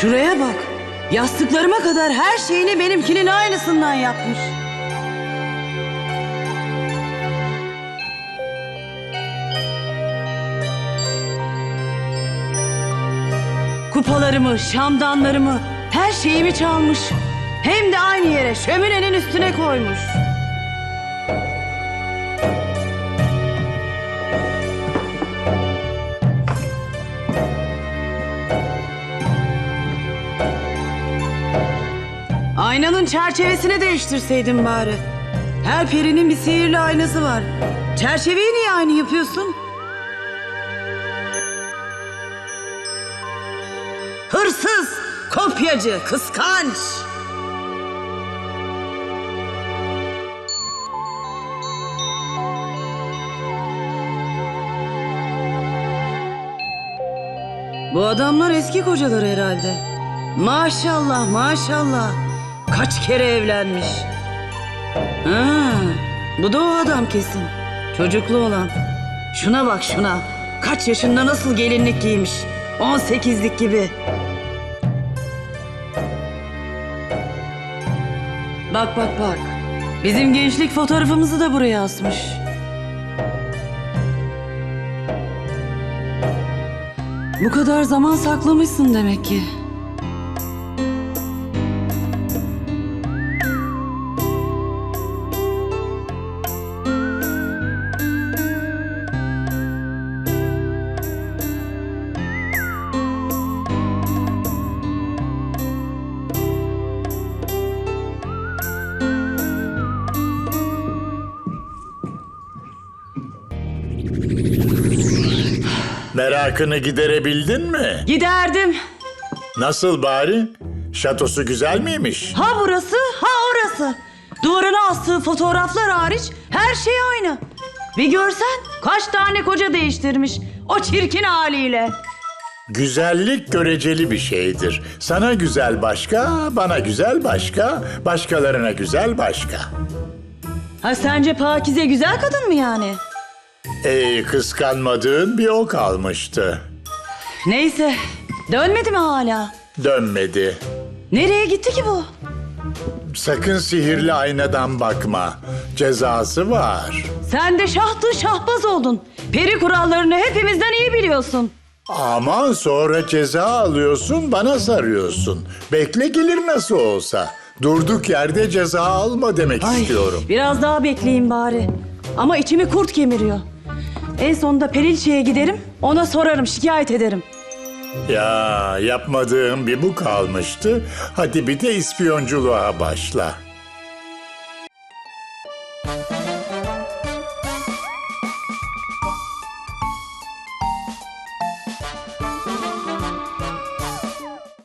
Şuraya bak. Yastıklarıma kadar her şeyini benimkinin aynısından yapmış. Kupalarımı, şamdanlarımı, her şeyimi çalmış. Hem de aynı yere şöminenin üstüne koymuş. Aynanın çerçevesini değiştirseydin bari. Her perinin bir sihirli aynası var. Çerçeveyi niye aynı yapıyorsun? Hırsız, kopyacı, kıskanç. Bu adamlar eski kocalar herhalde. Maşallah maşallah. Kaç kere evlenmiş. Ha, bu da o adam kesin. Çocuklu olan. Şuna bak şuna. Kaç yaşında nasıl gelinlik giymiş. 18'lik gibi. Bak bak bak. Bizim gençlik fotoğrafımızı da buraya asmış. Bu kadar zaman saklamışsın demek ki. Merakını giderebildin mi? Giderdim. Nasıl bari? Şatosu güzel miymiş? Ha burası ha orası. Duvarına astığı fotoğraflar hariç her şey aynı. Bir görsen kaç tane koca değiştirmiş o çirkin haliyle. Güzellik göreceli bir şeydir. Sana güzel başka, bana güzel başka, başkalarına güzel başka. Ha sence Pakize güzel kadın mı yani? Ey kıskanmadığın bir o kalmıştı. Neyse dönmedi mi hala? Dönmedi. Nereye gitti ki bu? Sakın sihirli aynadan bakma. Cezası var. Sen de şahtın şahbaz oldun. Peri kurallarını hepimizden iyi biliyorsun. Ama sonra ceza alıyorsun, bana sarıyorsun. Bekle gelir nasıl olsa. Durduk yerde ceza alma demek istiyorum. Biraz daha bekleyin bari. Ama içimi kurt kemiriyor. En sonunda Perilçe'ye giderim, ona sorarım, şikayet ederim. Ya yapmadığım bir bu kalmıştı. Hadi bir de ispiyonculuğa başla.